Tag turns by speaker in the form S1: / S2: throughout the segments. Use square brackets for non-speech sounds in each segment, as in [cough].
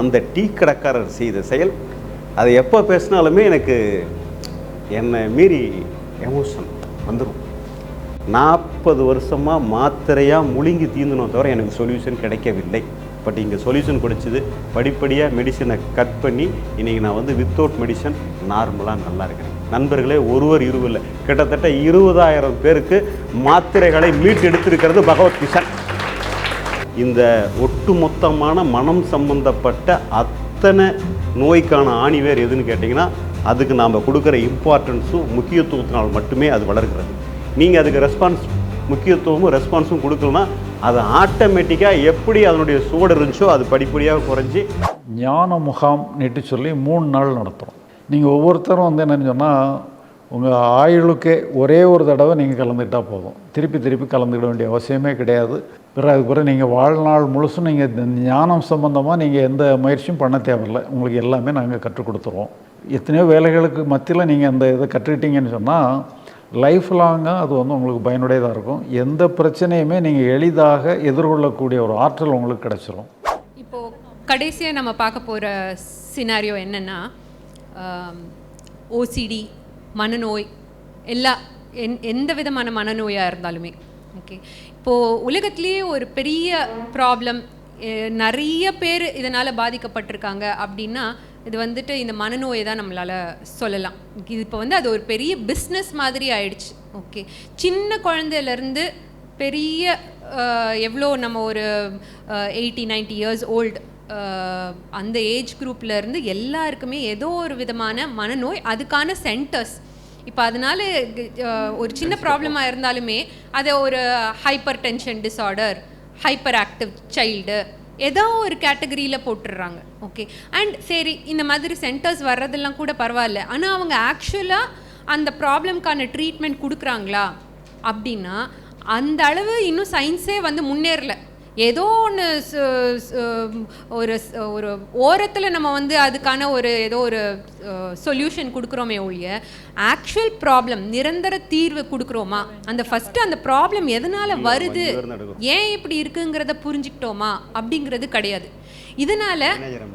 S1: அந்த டீ கடைக்காரர் செய்த செயல் அதை எப்போ பேசினாலுமே எனக்கு என்னை மீறி எமோஷன் வந்துடும் நாற்பது வருஷமாக மாத்திரையாக முழுங்கி தீர்ந்தனோ தவிர எனக்கு சொல்யூஷன் கிடைக்கவில்லை. பட் இங்கே சொல்யூஷன் கிடைச்சிது. படிப்படியாக மெடிசனை கட் பண்ணி இன்றைக்கி நான் வந்து வித்தவுட் மெடிசன் நார்மலாக நல்லா இருக்கிறேன். நண்பர்களே ஒருவர் இருவில் கிட்டத்தட்ட இருபதாயிரம் பேருக்கு மாத்திரைகளை மீட்டெடுத்திருக்கிறது பகவத் கிஷன். இந்த ஒட்டுமொத்தமான மனம் சம்பந்தப்பட்ட அத்தனை நோய்க்கான ஆணிவேர் எதுன்னு கேட்டிங்கன்னா அதுக்கு நாம் கொடுக்குற இம்பார்ட்டன்ஸும் முக்கியத்துவத்தினால் மட்டுமே அது வளர்கிறது. நீங்கள் அதுக்கு ரெஸ்பான்ஸ் முக்கியத்துவமும் ரெஸ்பான்ஸும் கொடுக்கலனா அது ஆட்டோமேட்டிக்காக எப்படி அதனுடைய சூடு இருந்துச்சோ அது படிப்படியாக குறைஞ்சி
S2: ஞான முகாம் நெட்டு சொல்லி மூணு நாள் நடத்துகிறோம் நீங்கள் ஒவ்வொருத்தரும் வந்து என்னென்னு சொன்னால் உங்கள் ஆயுளுக்கே ஒரே ஒரு தடவை நீங்கள் கலந்துக்கிட்டால் போதும். திருப்பி திருப்பி கலந்துக்கிட வேண்டிய அவசியமே கிடையாது. பிறகு பிறகு நீங்கள் வாழ்நாள் முழுசும் நீங்கள் ஞானம் சம்பந்தமாக நீங்கள் எந்த முயற்சியும் பண்ண தேவையில்லை. உங்களுக்கு எல்லாமே நாங்கள் கற்றுக் கொடுத்துருவோம். எத்தனையோ வேலைகளுக்கு மத்தியில் நீங்கள் அந்த இதை கற்றுக்கிட்டீங்கன்னு சொன்னால் லைஃப் லாங்காக அது வந்து உங்களுக்கு பயனுடையதாக இருக்கும். எந்த பிரச்சனையுமே நீங்கள் எளிதாக எதிர்கொள்ளக்கூடிய ஒரு ஆற்றல் உங்களுக்கு கிடைச்சிரும்.
S3: இப்போது கடைசியாக நம்ம பார்க்க போகிற சினாரியோ என்னென்னா ஓசிடி மனநோய் எல்லா எந் எந்த விதமான மனநோயாக இருந்தாலுமே ஓகே இப்போது உலகத்திலேயே ஒரு பெரிய ப்ராப்ளம் நிறைய பேர் இதனால் பாதிக்கப்பட்டிருக்காங்க அப்படின்னா இது வந்துட்டு இந்த மனநோயை தான் நம்மளால் சொல்லலாம். இது இப்போ வந்து அது ஒரு பெரிய பிஸ்னஸ் மாதிரி ஆயிடுச்சு. ஓகே சின்ன குழந்தையிலேருந்து பெரிய எவ்வளோ நம்ம ஒரு எயிட்டி நைன்டி இயர்ஸ் ஓல்டு அந்த ஏஜ் இருந்து எல்லாருக்குமே ஏதோ ஒரு விதமான மனநோய் அதுக்கான சென்டர்ஸ் இப்போ அதனால ஒரு சின்ன ப்ராப்ளமாக இருந்தாலுமே அதை ஒரு hypertension disorder hyperactive child ஏதோ ஒரு கேட்டகரியில் போட்டுடுறாங்க. ஓகே அண்ட் சரி இந்த மாதிரி சென்டர்ஸ் வர்றதெல்லாம் கூட பரவாயில்ல. ஆனால் அவங்க ஆக்சுவலாக அந்த ப்ராப்ளம்க்கான ட்ரீட்மெண்ட் கொடுக்குறாங்களா? அப்படின்னா அந்த அளவு இன்னும் சயின்ஸே வந்து முன்னேறல. ஏதோ ஒன்று ஒரு ஒரு ஓரத்தில் நம்ம வந்து அதுக்கான ஒரு ஏதோ ஒரு சொல்யூஷன் கொடுக்குறோமே ஒழிய ஆக்சுவல் ப்ராப்ளம் நிரந்தர தீர்வு கொடுக்குறோமா? அந்த ஃபஸ்ட்டு அந்த ப்ராப்ளம் எதனால் வருது? ஏன் இப்படி இருக்குங்கிறத புரிஞ்சுக்கிட்டோமா? அப்படிங்கிறது கிடையாது. இதனால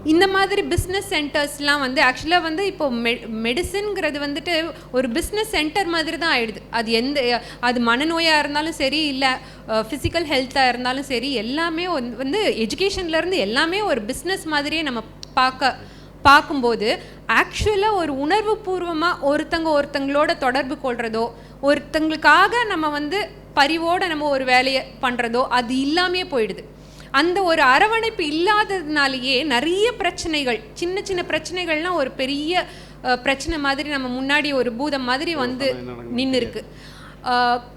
S3: இந்த மாதிரி பிஸ்னஸ் சென்டர்ஸ்லாம் வந்து ஆக்சுவலாக வந்து இப்போ மெ மெடிசன்ங்கிறது வந்துட்டு ஒரு பிஸ்னஸ் சென்டர் மாதிரி தான் ஆயிடுது. அது எந்த அது மனநோயாக இருந்தாலும் சரி இல்லை ஃபிசிக்கல் ஹெல்த்தாக இருந்தாலும் சரி எல்லாமே வந்து- educationல-இருந்து எல்லாமே ஒரு பிஸ்னஸ் மாதிரியே நம்ம பார்க்க பார்க்கும்போது ஆக்சுவலாக ஒரு உணர்வு பூர்வமாக ஒருத்தங்க ஒருத்தங்களோட தொடர்பு கொள்றதோ ஒருத்தங்களுக்காக நம்ம வந்து பரிவோட நம்ம ஒரு வேலையை பண்ணுறதோ அது இல்லாமே போயிடுது. அந்த ஒரு அரவணைப்பு இல்லாததுனாலேயே நிறைய பிரச்சனைகள் சின்ன சின்ன பிரச்சனைகள்லாம் ஒரு பெரிய பிரச்சனை மாதிரி நம்ம முன்னாடி ஒரு பூதம் மாதிரி வந்து நின்று இருக்கு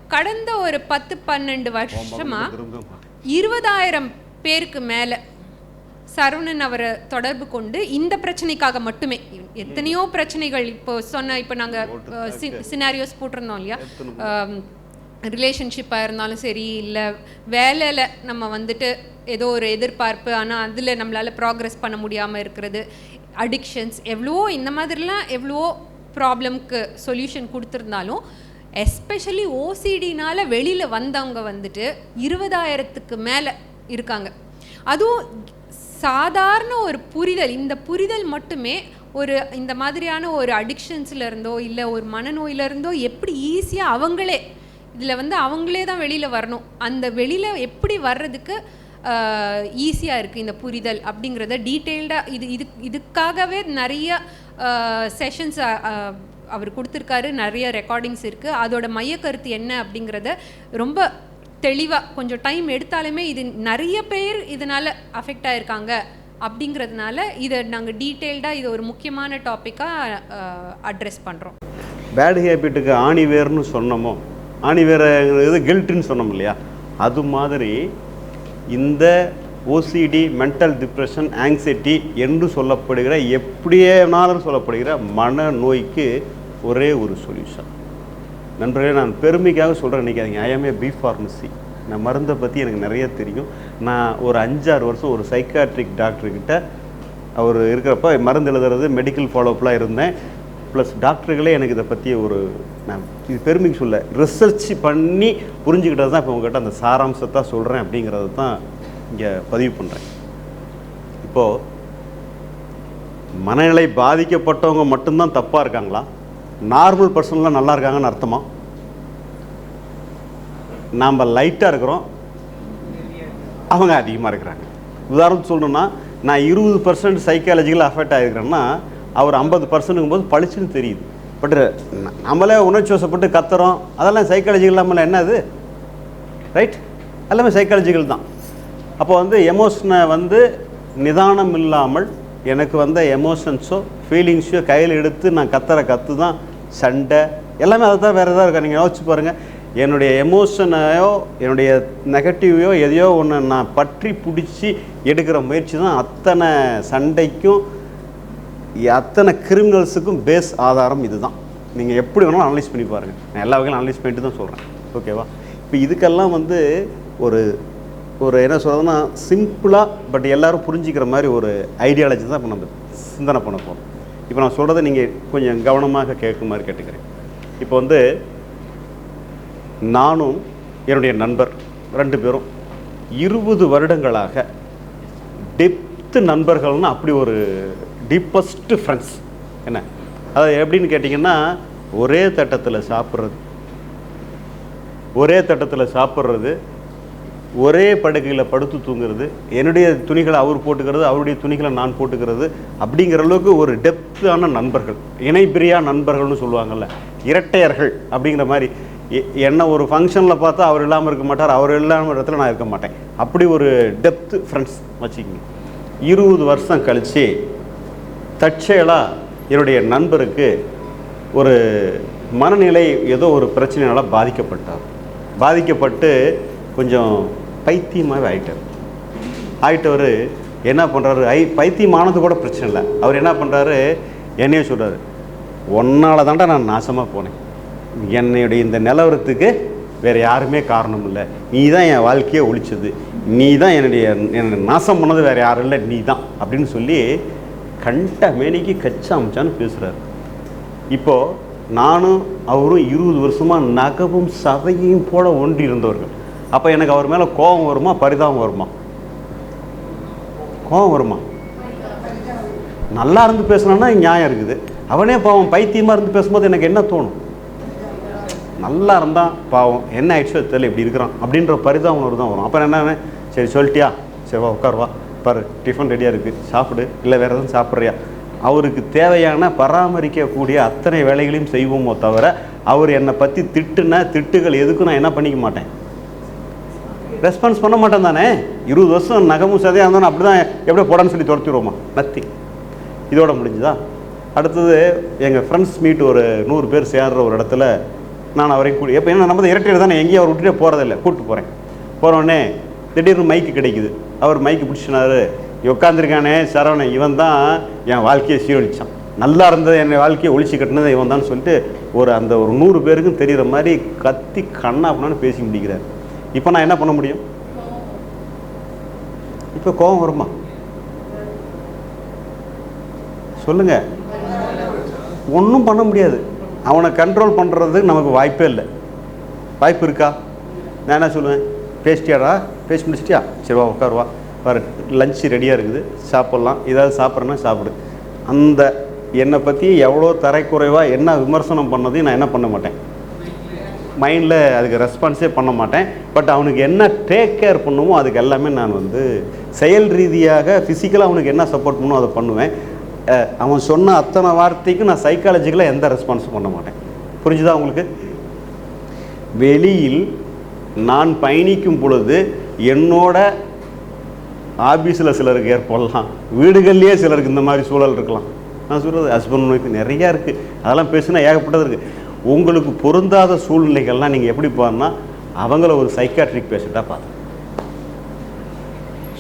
S3: கடந்த ஒரு பத்து பன்னெண்டு வருஷமா இருபதாயிரம் பேருக்கு மேலே சரவணன் அவரை தொடர்பு கொண்டு இந்த பிரச்சனைக்காக மட்டுமே. எத்தனையோ பிரச்சனைகள் இப்போ சொன்ன இப்போ நாங்கள் சினாரியோஸ் போட்டிருந்தோம் இல்லையா? ரிலேஷன்ஷிப்பாக இருந்தாலும் சரி இல்லை வேலையில் நம்ம வந்துட்டு ஏதோ ஒரு எதிர்பார்ப்பு ஆனால் அதில் நம்மளால் ப்ராக்ரெஸ் பண்ண முடியாமல் இருக்கிறது அடிக்ஷன்ஸ் எவ்வளவோ இந்த மாதிரிலாம் எவ்வளவோ ப்ராப்ளம்க்கு சொல்யூஷன் கொடுத்துருந்தாலும் எஸ்பெஷலி ஓசிடினால் வெளியில் வந்தவங்க வந்துட்டு இருபதாயிரத்துக்கு மேலே இருக்காங்க. அதுவும் சாதாரண ஒரு புரிதல் இந்த புரிதல் மட்டுமே ஒரு இந்த மாதிரியான ஒரு அடிக்ஷன்ஸ்ல இருந்தோ இல்லை ஒரு மனநோயில இருந்தோ எப்படி ஈஸியாக அவங்களே இதில் வந்து அவங்களே தான் வெளியில் வரணும். அந்த வெளியில் எப்படி வர்றதுக்கு ஈஸியாக இருக்குது இந்த புரிதல் அப்படிங்கிறத டீட்டெயில்டாக இது இது இதுக்காகவே நிறைய செஷன்ஸ் அவர் கொடுத்துருக்காரு. நிறைய ரெக்கார்டிங்ஸ் இருக்குது அதோட மையக்கருத்து என்ன அப்படிங்கிறத ரொம்ப தெளிவாக கொஞ்சம் டைம் எடுத்தாலுமே இது நிறைய பேர் இதனால் அஃபெக்ட் ஆகிருக்காங்க அப்படிங்கிறதுனால இதை நாங்கள் டீட்டெயில்டாக இது ஒரு முக்கியமான டாப்பிக்காக அட்ரஸ் பண்ணுறோம்
S1: பேட் ஹேபிட்டுக்கு ஆணிவேர்னு சொன்னோமோ? ஆணிவேர்ங்கிறது கில்ட்டுன்னு சொன்னோம் இல்லையா? அது மாதிரி இந்த ஓசிடி மென்டல் டிப்ரெஷன் ஆங்ஸைட்டி என்று சொல்லப்படுகிற எப்படியேனாலும் சொல்லப்படுகிற மன நோய்க்கு ஒரே ஒரு சொல்யூஷன் நண்பர்களே நான் பெருமைக்காக சொல்கிறேன் நினைக்காதீங்க ஐஎம்ஏ பி ஃபார்மசி நான் மருந்தை பற்றி எனக்கு நிறைய தெரியும். நான் ஒரு அஞ்சாறு வருஷம் ஒரு சைக்காட்ரிக் டாக்டர்கிட்ட அவர் இருக்கிறப்ப மருந்து எழுதுறது மெடிக்கல் ஃபாலோஅப்லாம் இருந்தேன். ப்ளஸ் டாக்டர்களே எனக்கு இதை பற்றி ஒரு நான் இது பெருமைக்கு சொல்ல ரிசர்ச் பண்ணி புரிஞ்சுக்கிட்டது தான் இப்போ உங்ககிட்ட அந்த சாராம்சத்தை சொல்கிறேன் அப்படிங்கிறத தான் இங்கே பதிவு பண்ணுறேன் இப்போது மனநிலை பாதிக்கப்பட்டவங்க மட்டும்தான் தப்பாக இருக்காங்களா? நார்மல் பர்சன்லாம் நல்லா இருக்காங்கன்னு அர்த்தமா? நாம் லைட்டாக இருக்கிறோம். அவங்க அதிகமாக இருக்கிறாங்க. உதாரணத்துக்கு சொல்லணுன்னா நான் இருபது பர்சன்ட் சைக்காலஜிக்கல் அஃபெக்ட் ஆகிருக்கிறேன்னா அவர் ஐம்பது பர்சன்ட்டுங்கும் போது பளிச்சுன்னு தெரியுது. பட் நம்மளே உணர்ச்சி வசப்பட்டு கத்துறோம். அதெல்லாம் சைக்காலஜிக்கல் இல்லாமல் என்ன அது ரைட் எல்லாமே சைக்காலஜிக்கல் தான். அப்போ வந்து எமோஷனை வந்து நிதானம் இல்லாமல் எனக்கு வந்த எமோஷன்ஸோ ஃபீலிங்ஸோ கையில் எடுத்து நான் கத்துற கற்று தான் சண்டை. எல்லாமே அதை தான் வேறு எதாவது இருக்கா? நீங்கள் யோசிச்சு பாருங்கள் என்னுடைய எமோஷனையோ என்னுடைய நெகட்டிவையோ எதையோ ஒன்று நான் பற்றி பிடிச்சி எடுக்கிற முயற்சி தான் அத்தனை சண்டைக்கும் அத்தனை கிரிமினல்ஸுக்கும் பேஸ் ஆதாரம் இதுதான். நீங்கள் எப்படி வேணாலும் அனலைஸ் பண்ணி பாருங்கள் நான் எல்லா வகையிலும் அனலைஸ் பண்ணிட்டு தான் சொல்கிறேன் ஓகேவா இப்போ இதுக்கெல்லாம் வந்து ஒரு ஒரு என்ன சொல்கிறதுன்னா சிம்பிளாக பட் எல்லாரும் புரிஞ்சிக்கிற மாதிரி ஒரு ஐடியாலஜி தான் இப்போ நம்ம சிந்தனை பண்ண போகிறோம் இப்போ நான் சொல்கிறத நீங்கள் கொஞ்சம் கவனமாக கேட்கும் மாதிரி கேட்டுக்கிறேன். இப்போ வந்து நானும் என்னுடைய நண்பர் ரெண்டு பேரும் இருபது வருடங்களாக டெப்த்து நண்பர்கள்னு அப்படி ஒரு டீப்பஸ்ட் ஃப்ரெண்ட்ஸ் என்ன? அது எப்படின்னு கேட்டிங்கன்னா ஒரே தட்டத்தில் சாப்பிட்றது. ஒரே தட்டத்தில் சாப்பிட்றது ஒரே படுக்கையில் படுத்து தூங்குறது என்னுடைய துணிகளை அவர் போட்டுக்கிறது அவருடைய துணிகளை நான் போட்டுக்கிறது அப்படிங்கிற அளவுக்கு ஒரு டெப்த்தான நண்பர்கள். இணைப்பிரியா நண்பர்கள்னு சொல்லுவாங்கள்ல இரட்டையர்கள் அப்படிங்கிற மாதிரி. எ- என்ன ஒரு ஃபங்க்ஷனில் பார்த்தா அவர் இல்லாமல் இருக்க மாட்டார் அவர் இல்லாமல் இடத்துல நான் இருக்க மாட்டேன். அப்படி ஒரு டெப்த் ஃப்ரெண்ட்ஸ் வச்சுக்கிங்க. இருபது வருஷம் கழித்து தற்செயலாக என்னுடைய நண்பருக்கு ஒரு மனநிலை ஏதோ ஒரு பிரச்சனையால் பாதிக்கப்பட்டார். பாதிக்கப்பட்டு கொஞ்சம் பைத்தியமாகவே ஆயிட்டார். ஆயிட்டவர் என்ன பண்ணுறாரு ஐ பைத்தியமானது கூட பிரச்சனை இல்லை. அவர் என்ன பண்ணுறாரு என்னையே சொல்கிறாரு ஒன்னால் தாண்டா நான் நாசமாக போனேன். என்னுடைய இந்த நிலவரத்துக்கு வேறு யாருமே காரணம் இல்லை. நீ தான் என் வாழ்க்கையை ஒழிச்சது. நீ தான் என்னுடைய என்னை நாசம் பண்ணது வேறு யாரும் இல்லை. நீ தான். அப்படின்னு சொல்லி கண்ட மேனிக்கு கச்சாமிச்சான்னு பேசுகிறாரு இப்போது நானும் அவரும் இருபது வருஷமாக நகவும் சதையும் போல ஒன்றி இருந்தவர்கள். அப்போ எனக்கு அவர் மேலே கோபம் வருமா பரிதாபம் வருமா? கோபம் வருமா? நல்லா இருந்து பேசுனான்னா நியாயம் இருக்குது. அவனே பாவம் பைத்தியமாக இருந்து பேசும்போது எனக்கு என்ன தோணும்? நல்லா இருந்தால் பாவம் என்ன ஆயிடுச்சோ தெரியல இப்படி இருக்கிறான். அப்படின்ற பரிதாபம் உணர்வு தான் வரும் அப்புறம் என்ன சரி சொல்லிட்டியா? சரி வா உட்காருவா பாரு டிஃபன் ரெடியாக இருக்குது சாப்பிடு. இல்லை வேறு எதுவும் சாப்பிட்றியா? அவருக்கு தேவையான பராமரிக்கக்கூடிய அத்தனை வேலைகளையும் செய்வோமோ தவிர அவர் என்னை பற்றி திட்டுனா திட்டுகள் எதுக்கும் நான் என்ன பண்ணிக்க மாட்டேன்? ரெஸ்பான்ஸ் பண்ண மாட்டேன் தானே? இருபது வருஷம் நகமும் சதையாக இருந்தாலும் அப்படி தான் எப்படியோ போடான்னு சொல்லி துரத்திடுவோமா? நத்திங் இதோட முடிஞ்சுதா? அடுத்தது எங்கள் ஃப்ரெண்ட்ஸ் மீட் ஒரு நூறு பேர் சேர்ற ஒரு இடத்துல நான் அவரை கூடி எப்போ என்ன நம்ம இரட்டையில் தானே எங்கேயும் அவர் விட்டுட்டே போகிறதில்ல கூப்பிட்டு போகிறேன் போகிறோடனே திடீர்னு மைக்கு கிடைக்குது. அவர் மைக்கு பிடிச்சினாரு. உட்காந்துருக்கானே சரவணன் இவன் தான் என் வாழ்க்கையை சீரழித்தான் நல்லா இருந்தது என் வாழ்க்கையை ஒழிச்சு கட்டினது இவன் தான் சொல்லிட்டு ஒரு அந்த ஒரு நூறு பேருக்கும் தெரிகிற மாதிரி கத்தி கண்ணா அப்படின்னு பேசி முடிக்கிறார். இப்போ நான் என்ன பண்ண முடியும்? இப்போ கோபம் வருமா? சொல்லுங்க. ஒன்றும் பண்ண முடியாது. அவனை கண்ட்ரோல் பண்ணுறதுக்கு நமக்கு வாய்ப்பே இல்லை. வாய்ப்பு இருக்கா? நான் என்ன சொல்லுவேன்? பேசிட்டியாடா? பேசி முடிச்சிட்டியா? சரி வா உட்கார் பாரு லஞ்ச் ரெடியாக இருக்குது. சாப்பிட்லாம். ஏதாவது சாப்பிட்றேன்னா சாப்பிடு. அந்த என்னை பற்றி எவ்வளோ தரைக்குறைவாக என்ன விமர்சனம் பண்ணதையும் நான் என்ன பண்ண மாட்டேன். மைண்டில் அதுக்கு ரெஸ்பான்ஸே பண்ண மாட்டேன். பட் அவனுக்கு என்ன டேக் கேர் பண்ணுமோ அதுக்கு எல்லாமே நான் வந்து செயல் ரீதியாக ஃபிசிக்கலாக அவனுக்கு என்ன சப்போர்ட் பண்ணுமோ அதை பண்ணுவேன். அவன் சொன்ன அத்தனை வார்த்தைக்கும் நான் சைக்காலஜிக்கலாக எந்த ரெஸ்பான்ஸும் பண்ண மாட்டேன். புரிஞ்சுதா உங்களுக்கு? வெளியில் நான் பயணிக்கும் பொழுது என்னோட ஆபீஸில் சிலருக்கு ஏற்படலாம். வீடுகள்லேயே சிலருக்கு இந்த மாதிரி சூழல் இருக்கலாம். நான் சொல்கிறது ஹஸ்பண்ட் ஒய்ஃப் நிறையா இருக்குது அதெல்லாம் பேசுனா ஏகப்பட்டது இருக்குது உங்களுக்கு பொருந்தாத சூழ்நிலைகள்லாம் நீங்கள் எப்படி பாருன்னா அவங்கள ஒரு சைக்காட்ரிக் பேஷண்ட்டாக பார்த்து.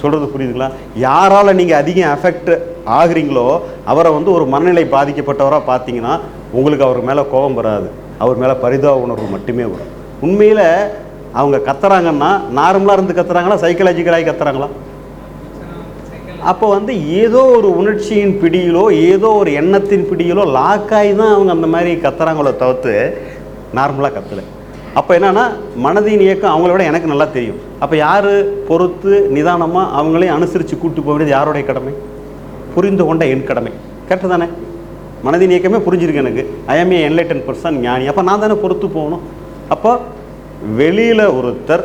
S1: சொல்கிறது புரியுதுங்களா? யாரால் நீங்கள் அதிகம் அஃபெக்ட் ஆகுறீங்களோ அவரை வந்து ஒரு மனநிலை பாதிக்கப்பட்டவராக பார்த்தீங்கன்னா உங்களுக்கு அவர் மேலே கோபம் வராது. அவர் மேலே பரிதாப உணர்வு மட்டுமே வரும். உண்மையில் அவங்க கத்துறாங்கன்னா நார்மலாக இருந்து கத்துறாங்களா சைக்கலாஜிக்கலாகி கத்துறாங்களா? அப்போ வந்து ஏதோ ஒரு உணர்ச்சியின் பிடியிலோ ஏதோ ஒரு எண்ணத்தின் பிடியிலோ லாக்காகி தான் அவங்க அந்த மாதிரி கத்துறாங்களோ தவிர்த்து நார்மலாக கத்தலை. அப்போ என்னன்னா மனதின் இயக்கம் அவங்கள விட எனக்கு நல்லா தெரியும். அப்போ யார் பொறுத்து நிதானமாக அவங்களையும் அனுசரித்து கூட்டு போக வேண்டியது யாருடைய கடமை? புரிந்து கொண்ட என் கடமை. கரெக்டு தானே? மனதின் இயக்கமே புரிஞ்சிருக்கு எனக்கு. ஐஎம்ஏ என்லைட்டன் பர்சன் ஞானி. அப்போ நான் தானே பொறுத்து போகணும்? அப்போ வெளியில் ஒருத்தர்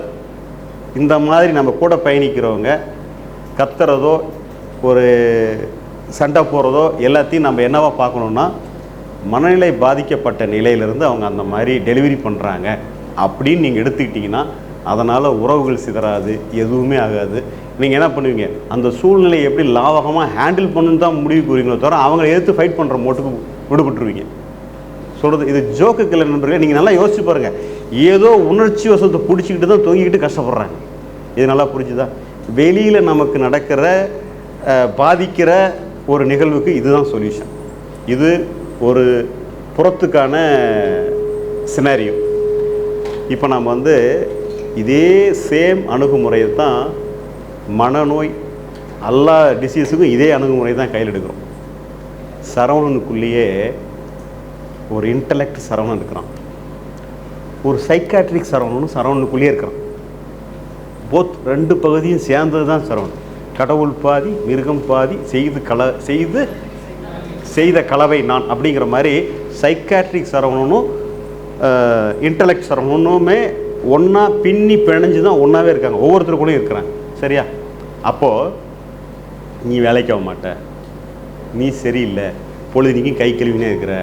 S1: இந்த மாதிரி நம்ம கூட பயணிக்கிறவங்க கத்துறதோ ஒரு சண்டை போகிறதோ எல்லாத்தையும் நம்ம என்னவா பார்க்கணுன்னா மனநிலை பாதிக்கப்பட்ட நிலையிலிருந்து அவங்க அந்த மாதிரி டெலிவரி பண்ணுறாங்க அப்படின்னு நீங்கள் எடுத்துக்கிட்டிங்கன்னா அதனால் உறவுகள் சிதறாது எதுவுமே ஆகாது. நீங்கள் என்ன பண்ணுவீங்க? அந்த சூழ்நிலையை எப்படி லாவகமாக ஹேண்டில் பண்ணுன்னு தான் முடிவு கூறுவீங்களோ தவிர அவங்கள எதிர்த்து ஃபைட் பண்ணுற மோட்டுக்கு விடுபட்டுருவீங்க. சொல்கிறது இது ஜோக்குக்கு இல்லை நண்பர்களே நீங்கள் நல்லா யோசிச்சு பாருங்கள் ஏதோ உணர்ச்சி வசத்தை பிடிச்சிக்கிட்டு தான் தொங்கிக்கிட்டு கஷ்டப்படுறாங்க. இது நல்லா புரிஞ்சுதா? வெளியில் நமக்கு நடக்கிற பாதிக்கிற ஒரு நிகழ்வுக்கு இதுதான் சொல்யூஷன் இது ஒரு புறத்துக்கான சினாரியோ இப்போ நம்ம வந்து இதே சேம் அணுகுமுறையை தான் மனநோய் எல்லா டிசீஸுக்கும் இதே அணுகுமுறை தான் கையில் எடுக்கிறோம். சரவணனுக்குள்ளேயே ஒரு இன்டலெக்ட் சரவணன் இருக்கிறான். ஒரு சைக்காட்ரிக் சரவணனும் சரவணனுக்குள்ளேயே இருக்கிறான். போத் ரெண்டு பகுதியும் சேர்ந்தது தான் சரவணன். கடவுள் பாதி மிருகம் பாதி செய்து கல செய்து செய்த கலவை நான் அப்படிங்கிற மாதிரி சைக்காட்ரிக் சரவணனும் இன்டலெக்ட் சரவணனுமே ஒன்றா பின்னி பிணைஞ்சு தான் ஒன்றாவே இருக்காங்க. ஒவ்வொருத்தருக்குள்ளேயும் இருக்கிறாங்க. சரியா? அப்போது நீ வேலைக்கு ஆக மாட்ட. நீ சரியில்லை. பொழுதுனிக்கும் கை கழுவினே இருக்கிற.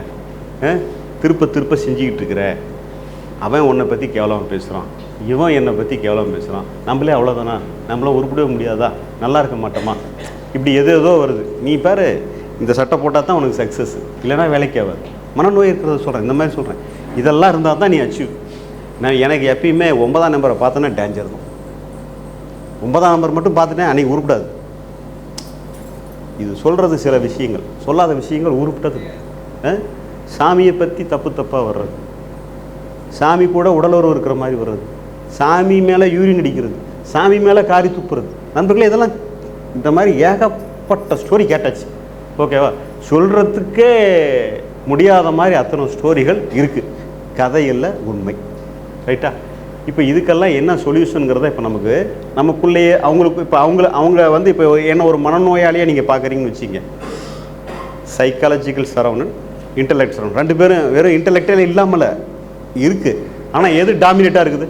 S1: திருப்ப திருப்ப செஞ்சுக்கிட்டு இருக்கிற. அவன் உன்னை பற்றி கேவலமாக பேசுகிறான் இவன் என்னை பற்றி கேவலமாக பேசுகிறான் நம்மளே அவ்வளோதானா நம்மளாம் உருப்பிடவே முடியாதா? நல்லா இருக்க மாட்டோமா? இப்படி எது ஏதோ வருது. நீ பாரு இந்த சட்டை போட்டால் தான் உனக்கு சக்ஸஸ் இல்லைன்னா வேலைக்கு ஆகாது. மனநோய் இருக்கிறத சொல்கிறேன் இந்த மாதிரி சொல்கிறேன் இதெல்லாம் இருந்தால் தான் நீ அச்சீவ் நான் எனக்கு எப்பயுமே ஒன்பதாம் நம்பரை பார்த்தோன்னா டேஞ்சர் தான். ஒன்பதாம் நம்பர் மட்டும் பார்த்துட்டேன் அன்றைக்கி உருப்பிடாது. இது சொல்கிறது சில விஷயங்கள். சொல்லாத விஷயங்கள் உருப்பிட்டது. ஆ? சாமியை பற்றி தப்பு தப்பாக வர்றது. சாமி கூட உடலுறவு இருக்கிற மாதிரி வர்றது. சாமி மேலே யூரின் அடிக்கிறது. சாமி மேலே காரி துப்புறது. நண்பர்களே இதெல்லாம் இந்த மாதிரி ஏகப்பட்ட ஸ்டோரி கேட்டாச்சு. ஓகேவா சொல்கிறதுக்கே முடியாத மாதிரி அத்தனை ஸ்டோரிகள் இருக்குது கதை இல்லை உண்மை. ரைட்டா இப்போ இதுக்கெல்லாம் என்ன சொல்யூஷனுங்கிறத இப்போ நமக்கு நமக்குள்ளேயே அவங்களுக்கு இப்போ அவங்கள அவங்க வந்து இப்போ என்ன ஒரு மனநோயாளியாக நீங்கள் பார்க்குறீங்கன்னு வச்சுங்க சைக்காலஜிக்கல் சரவணன் இன்டலெக்ட் ரெண்டு பேரும் வெறும் இன்டலெக்டே இல்லாமல் இருக்குது ஆனால் எது டாமினேட்டாக இருக்குது?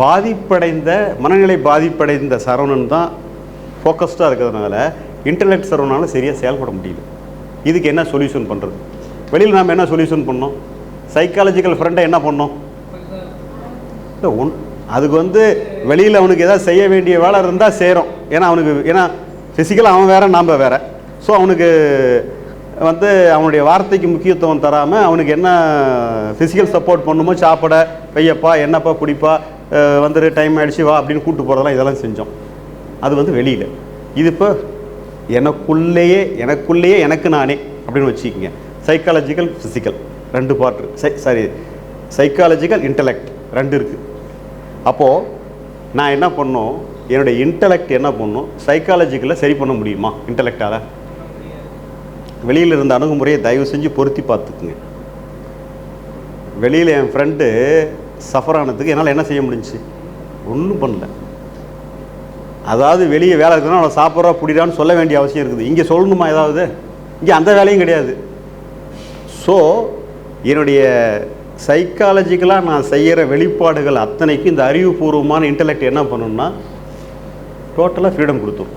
S1: பாதிப்படைந்த மனநிலை பாதிப்படைந்த சரவணன் தான் ஃபோக்கஸ்டாக இருக்கிறதுனால இன்டலெக்ட் சரவணால சரியாக செயல்பட முடியல. இதுக்கு என்ன சொல்யூஷன் பண்ணுறது வெளியில் நாம் என்ன சொல்யூஷன் பண்ணோம்? சைக்காலஜிக்கல் ஃப்ரெண்டை என்ன பண்ணோம்? இல்லை ஒன் அதுக்கு வந்து வெளியில் அவனுக்கு ஏதாவது செய்ய வேண்டிய வேலை இருந்தால் செய்கிறோம் ஏன்னா அவனுக்கு ஏன்னா ஃபிசிக்கலாக அவன் வேறு நாம் வேறு. ஸோ அவனுக்கு வந்து அவனுடைய வார்த்தைக்கு முக்கியத்துவம் தராமல் அவனுக்கு என்ன ஃபிசிக்கல் சப்போர்ட் பண்ணுமோ சாப்பிட பெய்யப்பா என்னப்பா குடிப்பா வந்துட்டு டைம் ஆயிடுச்சு வா அப்படின்னு கூப்பிட்டு போகிறதெல்லாம் இதெல்லாம் செஞ்சோம். அது வந்து வெளியில். இது இப்போ எனக்குள்ளேயே எனக்குள்ளேயே எனக்கு நானே அப்படின்னு வச்சுக்கிங்க. சைக்காலஜிக்கல் ஃபிசிக்கல் ரெண்டு பார்ட் சை சாரி சைக்காலஜிக்கல் இன்டலெக்ட் ரெண்டு இருக்குது அப்போது நான் என்ன பண்ணோம் என்னுடைய இன்டலெக்ட் என்ன பண்ணும் சைக்காலஜிக்கலில் சரி பண்ண முடியுமா? இன்டலெக்டால் வெளியில் இருந்த அணுகுமுறையை தயவு செஞ்சு பொருத்தி பார்த்துக்குங்க. வெளியில் என் ஃப்ரெண்டு சஃபர் ஆனதுக்கு என்னால் என்ன செய்ய முடிஞ்சுச்சு? ஒன்றும் பண்ணல. அதாவது வெளியே வேலை இருக்குன்னா அவனை சாப்பிட்றா பிடிடான்னு சொல்ல வேண்டிய அவசியம் இருக்குது. இங்கே சொல்லணுமா ஏதாவது? இங்கே அந்த வேலையும் கிடையாது. ஸோ என்னுடைய சைக்காலஜிக்கலாக நான் செய்கிற வெளிப்பாடுகள் அத்தனைக்கும் இந்த அறிவுபூர்வமான இன்டலெக்ட் என்ன பண்ணணும்னா டோட்டலாக ஃப்ரீடம் கொடுத்துரும்.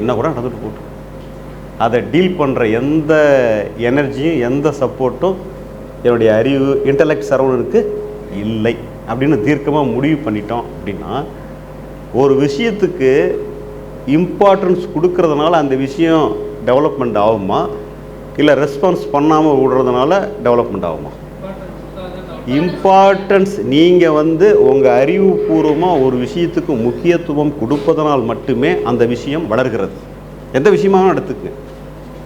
S1: என்ன கூட நடந்துட்டு போட்டும். அதை டீல் பண்ணுற எந்த எனர்ஜியும் எந்த சப்போர்ட்டும் என்னுடைய அறிவு இன்டலெக்ட் சரவணனுக்கு இல்லை. அப்படின்னு தீர்க்கமாக முடிவு பண்ணிட்டோம் அப்படின்னா ஒரு விஷயத்துக்கு இம்பார்ட்டன்ஸ் கொடுக்கறதுனால அந்த விஷயம் டெவலப்மெண்ட் ஆகுமா? இல்லை ரெஸ்பான்ஸ் பண்ணாமல் விடுறதுனால டெவலப்மெண்ட் ஆகுமா? இம்பார்ட்டன்ஸ் நீங்கள் வந்து உங்கள் அறிவுபூர்வமாக ஒரு விஷயத்துக்கு முக்கியத்துவம் கொடுப்பதனால் மட்டுமே அந்த விஷயம் வளர்கிறது. எந்த விஷயமாகவும் எடுத்துக்கங்க.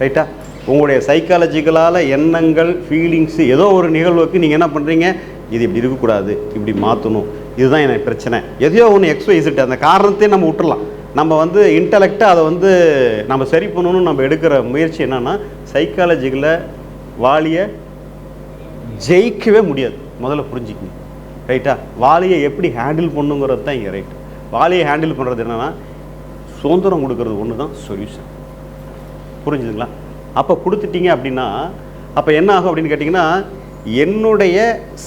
S1: ரைட்டா? உங்களுடைய சைக்காலஜிக்கலால் எண்ணங்கள் ஃபீலிங்ஸு ஏதோ ஒரு நிகழ்வுக்கு நீங்கள் என்ன பண்ணுறீங்க இது இப்படி இருக்கக்கூடாது இப்படி மாற்றணும் இதுதான் எனக்கு பிரச்சனை. எதையோ ஒன்று எக்ஸ்வைசிட்டு அந்த காரணத்தையும் நம்ம விட்டுறலாம். நம்ம வந்து இன்டலெக்டாக அதை வந்து நம்ம சரி பண்ணணும்னு நம்ம எடுக்கிற முயற்சி என்னென்னா சைக்காலஜிக்கில் வாலியை ஜெயிக்கவே முடியாது. முதல்ல புரிஞ்சுக்கணும். ரைட்டா? வாலியை எப்படி ஹேண்டில் பண்ணுங்கிறது தான் இங்கே ரைட் வாலியை ஹேண்டில் பண்ணுறது என்னென்னா சுதந்திரம் கொடுக்கறது ஒன்று தான் சொல்யூஷன் புரிஞ்சுதுங்களா? அப்போ கொடுத்துட்டீங்க அப்படின்னா அப்போ என்ன ஆகும் அப்படின்னு கேட்டிங்கன்னா என்னுடைய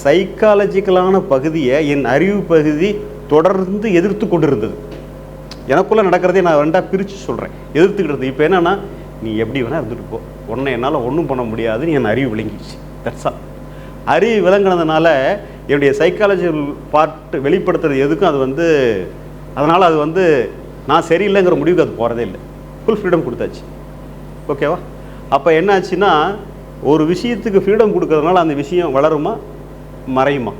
S1: சைக்காலஜிக்கலான பகுதியை என் அறிவு பகுதி தொடர்ந்து எதிர்த்து கொண்டு இருந்தது எனக்குள்ளே நடக்கிறதே நான் ரெண்டாக பிரித்து சொல்கிறேன் எதிர்த்துக்கிட்டு இப்போ என்னென்னா நீ எப்படி வேணால் இருந்துட்டு போ. உன்னை என்னால் ஒன்றும் பண்ண முடியாதுன்னு என் அறிவு விளங்கிடுச்சு. தட்ஸ் ஆல் அறிவு விளங்குனதுனால என்னுடைய சைக்காலஜிக்கல் பார்ட் வெளிப்படுத்துறது எதுக்கும் அது வந்து அதனால் அது வந்து நான் சரியில்லைங்கிற முடிவுக்கு அது போகிறதே இல்லை. ஃபுல் ஃப்ரீடம் கொடுத்தாச்சு. ஓகேவா? அப்போ என்ன ஆச்சுன்னா ஒரு விஷயத்துக்கு ஃப்ரீடம் கொடுக்கறதுனால அந்த விஷயம் வளருமா? மறையுமா?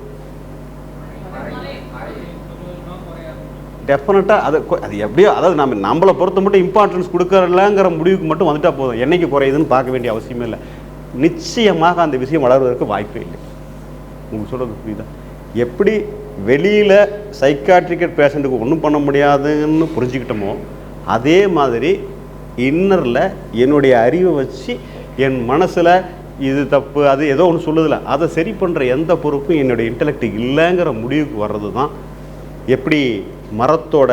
S1: டெஃபினட்டாக அது அது எப்படியோ அதாவது நம்ம நம்மளை பொறுத்த மட்டும் இம்பார்ட்டன்ஸ் கொடுக்கறலங்கிற முடிவுக்கு மட்டும் வந்துட்டால் போதும். என்றைக்கு குறையுதுன்னு பார்க்க வேண்டிய அவசியமே இல்லை. நிச்சயமாக அந்த விஷயம் வளர்வதற்கு வாய்ப்பே இல்லை. உங்களுக்கு சொல்கிறது புரியுதா? எப்படி வெளியில் சைக்காட்ரிக்கல் பேஷண்ட்டுக்கு ஒன்றும் பண்ண முடியாதுன்னு புரிஞ்சுக்கிட்டோமோ அதே மாதிரி இன்னரில் என்னுடைய அறிவை வச்சு என் மனசில் இது தப்பு அது ஏதோ ஒன்று சொல்லுதில்ல அதை சரி பண்ணுற எந்த பொறுப்பும் என்னுடைய இன்டலெக்ட் இல்லைங்கிற முடிவுக்கு வர்றது தான் எப்படி மரத்தோட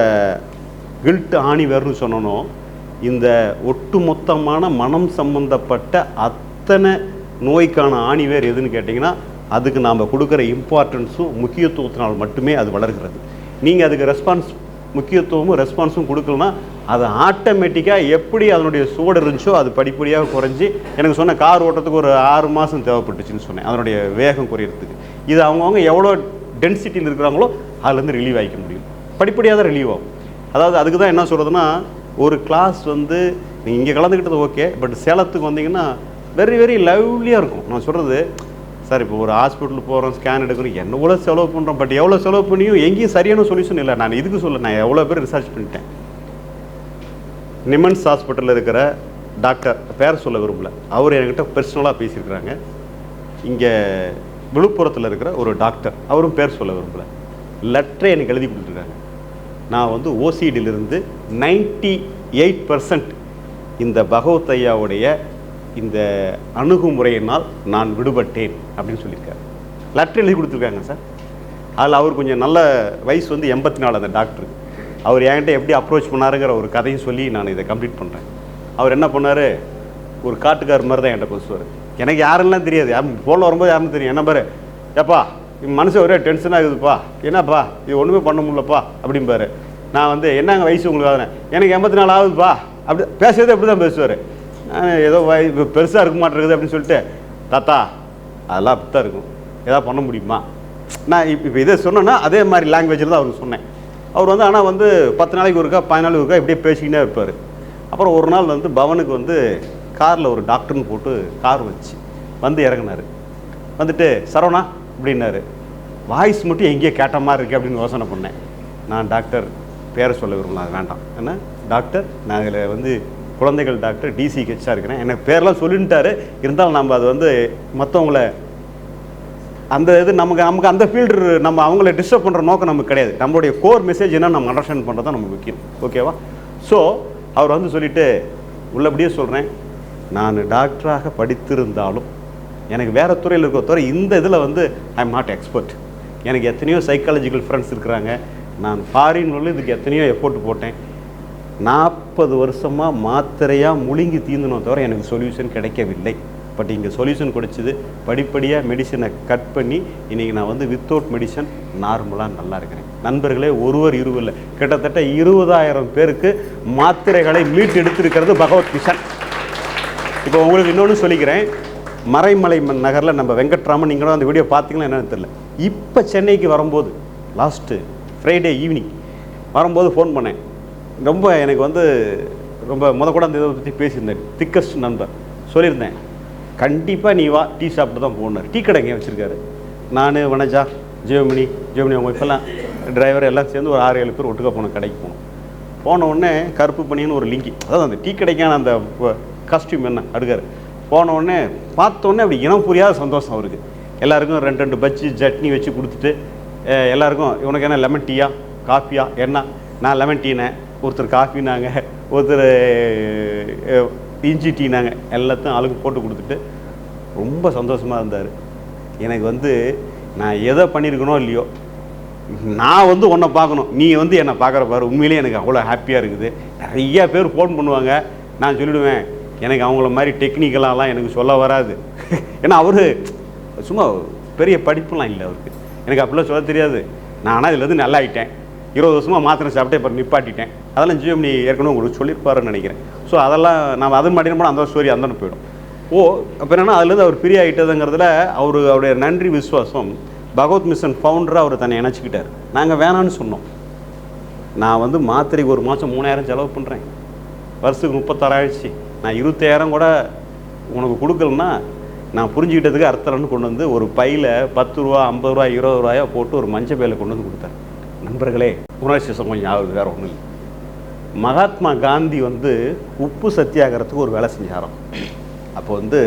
S1: கில்ட் ஆணி வேர்னு சொன்னனோ இந்த ஒட்டுமொத்தமான மனம் சம்பந்தப்பட்ட அத்தனை நோய்க்கான ஆணிவேர் எதுன்னு கேட்டிங்கன்னா அதுக்கு நாம் கொடுக்குற இம்பார்ட்டன்ஸும் முக்கியத்துவத்தினால் மட்டுமே அது வளர்கிறது. நீங்கள் அதுக்கு ரெஸ்பான்ஸ் முக்கியத்துவமும் ரெஸ்பான்ஸும் கொடுக்கலன்னா அது ஆட்டோமேட்டிக்காக எப்படி அதனுடைய சூடு இருந்துச்சோ அது படிப்படியாக குறைஞ்சி எனக்கு சொன்ன கார் ஓட்டுறதுக்கு ஒரு ஆறு மாதம் தேவைப்பட்டுச்சுன்னு சொன்னேன். அதனுடைய வேகம் குறையிறதுக்கு. இது அவங்கவுங்க எவ்வளோ டென்சிட்டியில் இருக்கிறாங்களோ அதுலேருந்து ரிலீவ் ஆகிக்க முடியும். படிப்படியாக தான் ரிலீவ் ஆகும். அதாவது அதுக்கு தான் என்ன சொல்கிறதுனா ஒரு கிளாஸ் வந்து நீங்கள் இங்கே கலந்துக்கிட்டது ஓகே பட் சேலத்துக்கு வந்தீங்கன்னா வெரி வெரி லவ்லியாக இருக்கும். நான் சொல்கிறது சார் இப்போ ஒரு ஹாஸ்பிட்டல் போகிறோம் ஸ்கேன் எடுக்கிறோம் என்ன எவ்வளோ செலவு பண்ணுறோம் பட் எவ்வளோ செலவு பண்ணியும் எங்கேயும் சரியான சொல்யூஷன் இல்லை. நான் இதுக்கு சொல்ல நான் எவ்வளோ பேர் ரிசர்ச் பண்ணிட்டேன். நிமன்ஸ் ஹாஸ்பிட்டலில் இருக்கிற டாக்டர் பேர் சொல்ல விரும்பல. அவர் என்கிட்ட பர்சனலாக பேசியிருக்கிறாங்க. இங்கே விழுப்புரத்தில் இருக்கிற ஒரு டாக்டர் அவரும் பேர் சொல்ல விரும்பல. லெட்டரை எனக்கு எழுதி கொடுத்துருக்காங்க. நான் வந்து ஓசிடியிலிருந்து நைன்டி எயிட் பர்சன்ட் இந்த பகவத் ஐயாவுடைய இந்த அணுகுமுறையினால் நான் விடுபட்டேன் அப்படின்னு சொல்லியிருக்காரு. லெட்டர் எழுதி கொடுத்துருக்காங்க சார். அதில் அவர் கொஞ்சம் நல்ல வயசு வந்து எண்பத்தி நாலு அந்த டாக்டருக்கு. அவர் என்கிட்ட எப்படி அப்ரோச் பண்ணாருங்கிற ஒரு கதையும் சொல்லி நான் இதை கம்ப்ளீட் பண்ணுறேன் அவர் என்ன பண்ணார்? ஒரு காட்டுக்கார் மாதிரி தான் என்கிட்ட பேசுவார். எனக்கு யாரெல்லாம் தெரியாது. யாரும் ஃபோனில் வரும்போது யாருன்னு தெரியும். என்ன பாரு? ஏப்பா என் மனசு ஒரே டென்ஷனாக இருக்குதுப்பா. என்னப்பா இது ஒன்றுமே பண்ண முடியலப்பா அப்படிம்பாரு. நான் வந்து என்னங்க வயசு உங்களுக்கு ஆகுதுனே எனக்கு எண்பத்தி நாலு ஆகுதுப்பா. அப்படி பேசுறது அப்படி தான் பேசுவார் ஏதோ வய பெருசாக இருக்க மாட்டேங்குது அப்படின்னு சொல்லிட்டு தாத்தா அதெல்லாம் அப்படி தான் இருக்கும். எதாவது பண்ண முடியுமா? நான் இப்போ இப்போ இதை சொன்னேன்னா அதே மாதிரி லாங்குவேஜில் தான் அவருக்கு சொன்னேன். அவர் வந்து ஆனால் வந்து பத்து நாளைக்கு ஒருக்கா பதினாலு ஒருக்கா இப்படியே பேசிக்கிட்டே இருப்பார். அப்புறம் ஒரு நாள் வந்து பவனுக்கு வந்து காரில் ஒரு டாக்டர்னு போட்டு கார் வச்சு வந்து இறங்கினார். வந்துட்டு சரவணா அப்படின்னாரு. வாய்ஸ் மட்டும் எங்கேயோ கேட்ட மாதிரி இருக்குது அப்படின்னு யோசனை பண்ணேன். நான் டாக்டர் பேரை சொல்ல விரும்பல அது வேண்டாம். என்ன? டாக்டர் நான் இதில் வந்து குழந்தைகள் டாக்டர் டிசி ஹெச்சாக இருக்கிறேன். எனக்கு பேரெலாம் சொல்லிட்டாரு இருந்தாலும் நம்ம அது வந்து மற்றவங்கள அந்த இது நமக்கு நமக்கு அந்த ஃபீல்டு நம்ம அவங்கள டிஸ்டர்ப் பண்ணுற நோக்கம் நமக்கு கிடையாது. நம்மளுடைய கோர் மெசேஜ் என்ன நம்ம அண்டர்ஸ்டாண்ட் பண்ணுறது தான் நமக்கு முக்கியம். ஓகேவா ஸோ அவர் வந்து சொல்லிட்டு உள்ளபடியே சொல்கிறேன் நான் டாக்டராக படித்திருந்தாலும் எனக்கு வேறு துறையில் இருக்க தவிர இந்த இதில் வந்து ஐ எம் நாட் எக்ஸ்பர்ட் எனக்கு எத்தனையோ சைக்காலஜிக்கல் ஃப்ரெண்ட்ஸ் இருக்கிறாங்க. நான் ஃபாரின் உள்ள இதுக்கு எத்தனையோ எஃபோர்ட் போட்டேன். நாற்பது வருஷமாக மாத்திரையாக முழுங்கி தீர்ந்தனோ தவிர எனக்கு சொல்யூஷன் கிடைக்கவில்லை. பட் இங்கே சொல்யூஷன் கொடுச்சது. படிப்படியாக மெடிசனை கட் பண்ணி இன்றைக்கி நான் வந்து வித்தவுட் மெடிசன் நார்மலாக நல்லா இருக்கிறேன். நண்பர்களே ஒருவர் இருவர் கிட்டத்தட்ட இருபதாயிரம் பேருக்கு மாத்திரைகளை மீட்டு எடுத்திருக்கிறது பகவத் மிஷன். இப்போ உங்களுக்கு இன்னொன்று சொல்லிக்கிறேன். மறைமலை நகரில் நம்ம வெங்கட்ராமன் நீங்களும் அந்த வீடியோ பார்த்தீங்களா என்னென்னு தெரியல. இப்போ சென்னைக்கு வரும்போது லாஸ்ட்டு ஃப்ரைடே ஈவினிங் வரும்போது ஃபோன் பண்ணேன். ரொம்ப எனக்கு வந்து ரொம்ப முத கூட அந்த இதை பற்றி பேசியிருந்தேன். திக்கஸ்ட் நண்பர். சொல்லியிருந்தேன். கண்டிப்பாக நீ வா டீ சாப்பிட்டு தான் போனார் டீ கடை வச்சுருக்காரு. நான் வனஜா ஜெயமணி ஜெயமணி அவங்க இப்போல்லாம் டிரைவர் எல்லாம் சேர்ந்து ஒரு ஆறு ஏழு பேர் ஒட்டுக்கா போனோம் கடைக்கு போனோம் போன உடனே கருப்பு பனின்னு ஒரு லிங்கி அதாவது அந்த டீ கடைக்கான அந்த காஸ்டியூம் என்ன அடுக்காரு. போன உடனே பார்த்தோன்னே அப்படி இனம் புரியாத சந்தோஷம் அவருக்கு. எல்லாருக்கும் ரெண்டு ரெண்டு பஜ்ஜி சட்னி வச்சு கொடுத்துட்டு எல்லாருக்கும் இவனுக்கு என்ன லெமன் டீயா காஃபியா என்ன? நான் லெமன் டீனேன் ஒருத்தர் காஃபினாங்க ஒருத்தர் இஞ்சி இஞ்சி டீனாங்க எல்லாத்தையும் ஆளுக்கு போட்டு கொடுத்துட்டு ரொம்ப சந்தோஷமாக இருந்தார். எனக்கு வந்து நான் எதை பண்ணியிருக்கனோ இல்லையோ நான் வந்து உன்னை பார்க்கணும். நீ வந்து என்னை பார்க்குற பாரு. உண்மையிலேயே எனக்கு அவ்வளோ ஹாப்பியாக இருக்குது. நிறையா பேர் ஃபோன் பண்ணுவாங்க. நான் சொல்லிவிடுவேன் எனக்கு அவங்கள மாதிரி டெக்னிக்கலாலாம் எனக்கு சொல்ல வராது. [laughs] ஏன்னா அவர் சும்மா பெரிய படிப்புலாம் இல்லை அவருக்கு. எனக்கு அப்படிலாம் சொல்ல தெரியாது. நான் ஆனால் இதுலேருந்து நல்லா ஆகிட்டேன் இருபது வருஷமாக மாத்திரை சாப்பிட்டே இப்போ நிப்பாட்டிட்டேன். அதெல்லாம் ஜியோமணி ஏற்கனவே உங்களுக்கு சொல்லியிருப்பாருன்னு நினைக்கிறேன். ஸோ அதெல்லாம் நம்ம அது மாட்டினா போனால் அந்த ஸ்டோரி அந்த போயிடும். ஓ அப்போ என்னென்னா அதுலேருந்து அவர் ஃப்ரீ ஆகிட்டதுங்கிறதுல அவர் அவருடைய நன்றி விஸ்வாசம் பகவத் மிஷன் ஃபவுண்டராக அவர் தன்னை இணைச்சிக்கிட்டார். நாங்கள் வேணான்னு சொன்னோம். நான் வந்து மாத்திரைக்கு ஒரு மாதம் மூணாயிரம் செலவு பண்ணுறேன் வருஷத்துக்கு முப்பத்தாறாயிடுச்சு. நான் இருபத்தாயிரம் கூட உனக்கு கொடுக்கலன்னா நான் புரிஞ்சுக்கிட்டதுக்கு அர்த்தம்னு கொண்டு வந்து ஒரு பையில் பத்து ரூபா ஐம்பது ரூபா இருபது ரூபாயோ போட்டு ஒரு மஞ்சள் பையில் கொண்டு வந்து கொடுத்தாரு. நண்பர்களே உணர்ச்சி கொஞ்சம் ஆகுது வேறு ஒன்றும் இல்லை. மகாத்மா காந்தி வந்து உப்பு சத்தியாகிறதுக்கு ஒரு வேலை செஞ்சாராம். அப்போ வந்து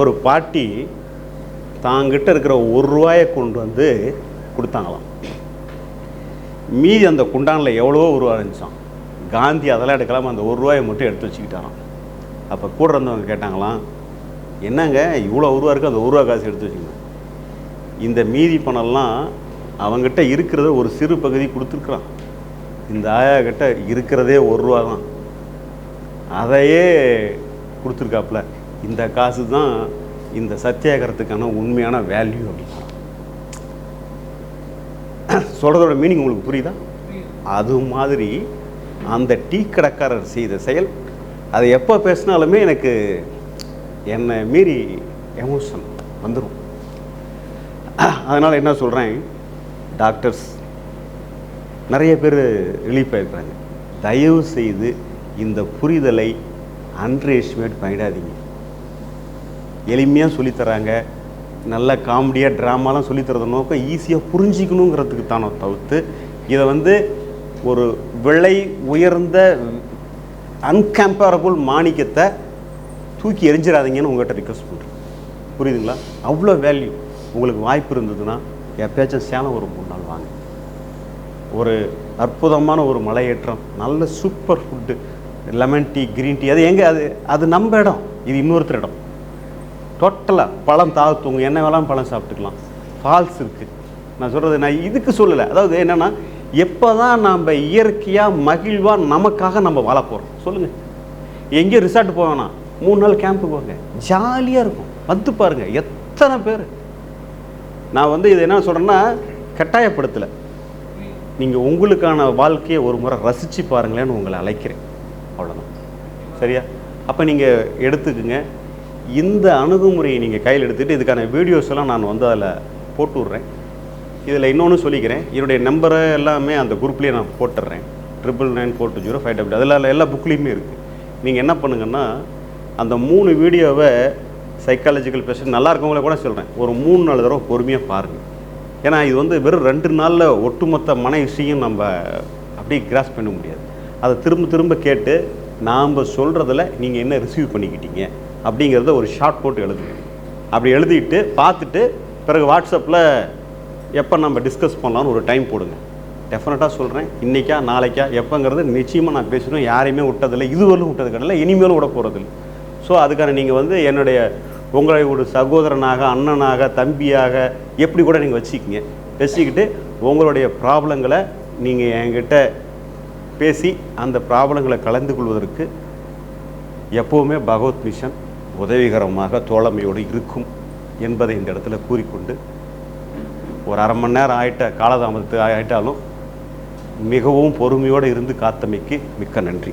S1: ஒரு பாட்டி தாங்கிட்ட இருக்கிற ஒரு ரூபாயை கொண்டு வந்து கொடுத்தாங்களாம். மீதி அந்த குண்டானில் எவ்வளவோ உருவா இருந்துச்சான் காந்தி அதெல்லாம் எடுக்கலாமல் அந்த ஒரு ரூபாயை மட்டும் எடுத்து வச்சுக்கிட்டாராம். அப்போ கூட இருந்தவங்க கேட்டாங்களாம் என்னங்க இவ்வளோ உருவா இருக்குது அந்த ஒரு ரூபா காசு எடுத்து வச்சுக்கணும். இந்த மீதி பணம்லாம் அவங்ககிட்ட இருக்கிறத ஒரு சிறு பகுதி கொடுத்துருக்குறான். இந்த ஆயா கிட்ட இருக்கிறதே ஒரு ரூபா தான். அதையே கொடுத்துருக்காப்புல. இந்த காசு தான் இந்த சத்தியாகிரத்துக்கான உண்மையான வேல்யூ அப்படின்னா. சொல்கிறதோட மீனிங் உங்களுக்கு புரியுதா? அது மாதிரி அந்த டீ கடைக்காரர் செய்த செயல் அதை எப்போ பேசினாலுமே எனக்கு என்னை மீறி எமோஷன் வந்துடும் அதனால் என்ன சொல்கிறேன் டாக்டர்ஸ் நிறைய பேர் ரிலீஃப் ஆகிருக்கிறாங்க தயவு செய்து இந்த புரிதலை அண்டர் எஸ்டிமேட் பண்ணிடாதீங்க. எளிமையாக சொல்லித்தராங்க. நல்ல காமெடியாக ட்ராமாலாம் சொல்லித்தரத நோக்கம் ஈஸியாக புரிஞ்சிக்கணுங்கிறதுக்கு தானோ தவிர்த்து இதை வந்து ஒரு விலை உயர்ந்த அன்கம்பேரபுள் மாணிக்கத்தை தூக்கி எரிஞ்சிடாதீங்கன்னு உங்கள்கிட்ட ரிக்வஸ்ட் பண்ணுறேன் புரியுதுங்களா? அவ்வளோ வேல்யூ உங்களுக்கு வாய்ப்பு இருந்ததுன்னா எப்பயாச்சும் சேலம் ஒரு மூணு நாள் வாங்க. ஒரு அற்புதமான ஒரு மலையேற்றம் நல்ல super food lemon tea green tea அது எங்கே அது அது நம்ம இடம் இது இன்னொருத்தர் இடம். டோட்டலாக பழம் தாழ்த்துவங்க என்ன வேணாலும் பழம் சாப்பிட்டுக்கலாம். ஃபால்ஸ் இருக்குது நான் சொல்கிறது நான் இதுக்கு சொல்லலை. அதாவது என்னென்னா எப்போ தான் நம்ம இயற்கையாக மகிழ்வாக நமக்காக நம்ம வாழ போகிறோம் சொல்லுங்கள் எங்கேயும் ரிசார்ட் போவேணா மூணு நாள் கேம்ப்பு போங்க ஜாலியாக இருக்கும். வந்து பாருங்கள் எத்தனை பேர். நான் வந்து இது என்ன சொல்கிறேன்னா கட்டாயப்படுத்தலை. நீங்கள் உங்களுக்கான வாழ்க்கையை ஒரு முறை ரசித்து பாருங்களேன்னு உங்களை அழைக்கிறேன். அவ்வளோதான் சரியா? அப்போ நீங்கள் எடுத்துக்குங்க. இந்த அணுகுமுறையை நீங்கள் கையில் எடுத்துகிட்டு இதுக்கான வீடியோஸ் எல்லாம் நான் வந்து அதில் போட்டு விட்றேன். இதில் இன்னொன்று சொல்லிக்கிறேன். என்னுடைய நம்பரை எல்லாமே அந்த குரூப்லேயே நான் போட்டுடுறேன். Triple nine four two zero five double அதில் எல்லா புக்லேயுமே இருக்குது நீங்கள் என்ன பண்ணுங்கன்னா அந்த மூணு வீடியோவை சைக்காலஜிக்கல் பேஷண்ட் நல்லா இருக்கவங்கள கூட சொல்கிறேன் ஒரு மூணு நாலு தடவை பொறுமையாக பாருங்கள் ஏன்னா இது வந்து வெறும் ரெண்டு நாளில் ஒட்டுமொத்த மன விஷயம் நம்ம அப்படியே கிராஸ் பண்ண முடியாது. அதை திரும்ப திரும்ப கேட்டு நாம் சொல்கிறதில் நீங்கள் என்ன ரிசீவ் பண்ணிக்கிட்டீங்க அப்படிங்கிறத ஒரு ஷார்ட் போட்டு எழுதுங்க. அப்படி எழுதிட்டு பார்த்துட்டு பிறகு வாட்ஸ்அப்பில் எப்போ நம்ம டிஸ்கஸ் பண்ணலான்னு ஒரு டைம் போடுங்க. டெஃபினட்டாக சொல்கிறேன் இன்றைக்கா நாளைக்கா எப்போங்கிறது நிச்சயமாக நான் பேசணும் யாரையுமே விட்டதில்லை. இதுவரையும் விட்டது கிடையாது. இனிமேலும் விட போகிறதில்லை ஸோ அதுக்கான நீங்கள் வந்து என்னுடைய உங்களை ஒரு சகோதரனாக அண்ணனாக தம்பியாக எப்படி கூட நீங்கள் வச்சுக்கிங்க. வச்சுக்கிட்டு உங்களுடைய ப்ராப்ளங்களை நீங்கள் என்கிட்ட பேசி அந்த ப்ராப்ளங்களை கலந்து கொள்வதற்கு எப்போவுமே பகவத் மிஷன் உதவிகரமாக தோழமையோடு இருக்கும் என்பதை இந்த இடத்துல கூறிக்கொண்டு ஒரு அரை மணி நேரம் ஆயிட்ட காலதாமதத்து ஆயிட்டாலும் மிகவும் பொறுமையோடு இருந்து காத்தமைக்கு மிக்க நன்றி.